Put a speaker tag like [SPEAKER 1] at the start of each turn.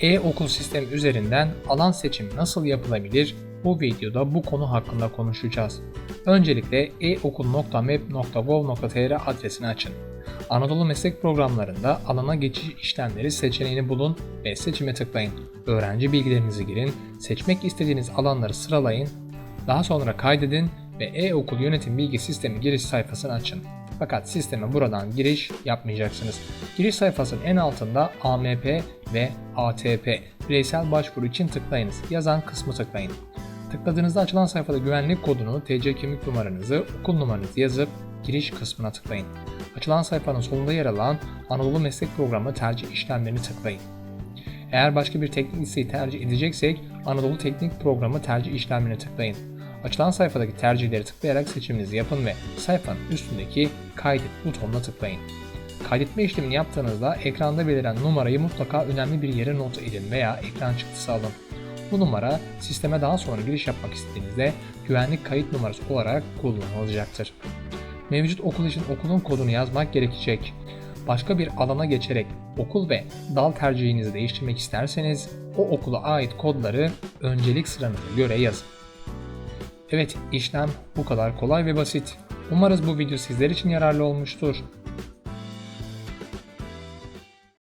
[SPEAKER 1] E-okul sistemi üzerinden alan seçimi nasıl yapılabilir? Bu videoda bu konu hakkında konuşacağız. Öncelikle eokul.map.gov.tr adresini açın. Anadolu Meslek Programlarında alana geçiş işlemleri seçeneğini bulun ve seçime tıklayın. Öğrenci bilgilerinizi girin, seçmek istediğiniz alanları sıralayın, daha sonra kaydedin ve e-okul yönetim bilgi sistemi giriş sayfasını açın. Fakat sisteme buradan giriş yapmayacaksınız. Giriş sayfasının en altında AMP ve ATP bireysel başvuru için tıklayınız. Yazan kısmı tıklayın. Tıkladığınızda açılan sayfada güvenlik kodunu, TC kimlik numaranızı, okul numaranızı yazıp giriş kısmına tıklayın. Açılan sayfanın solunda yer alan Anadolu Meslek Programı tercih işlemlerini tıklayın. Eğer başka bir teknik liseyi tercih edeceksek Anadolu Teknik Programı tercih işlemine tıklayın. Açılan sayfadaki tercihleri tıklayarak seçiminizi yapın ve sayfanın üstündeki kaydet butonuna tıklayın. Kaydetme işlemini yaptığınızda ekranda beliren numarayı mutlaka önemli bir yere not edin veya ekran çıktısı alın. Bu numara sisteme daha sonra giriş yapmak istediğinizde güvenlik kayıt numarası olarak kullanılacaktır. Mevcut okul için okulun kodunu yazmak gerekecek. Başka bir alana geçerek okul ve dal tercihinizi değiştirmek isterseniz o okula ait kodları öncelik sıranıza göre yazın. Evet işlem bu kadar kolay ve basit. Umarız bu video sizler için yararlı olmuştur.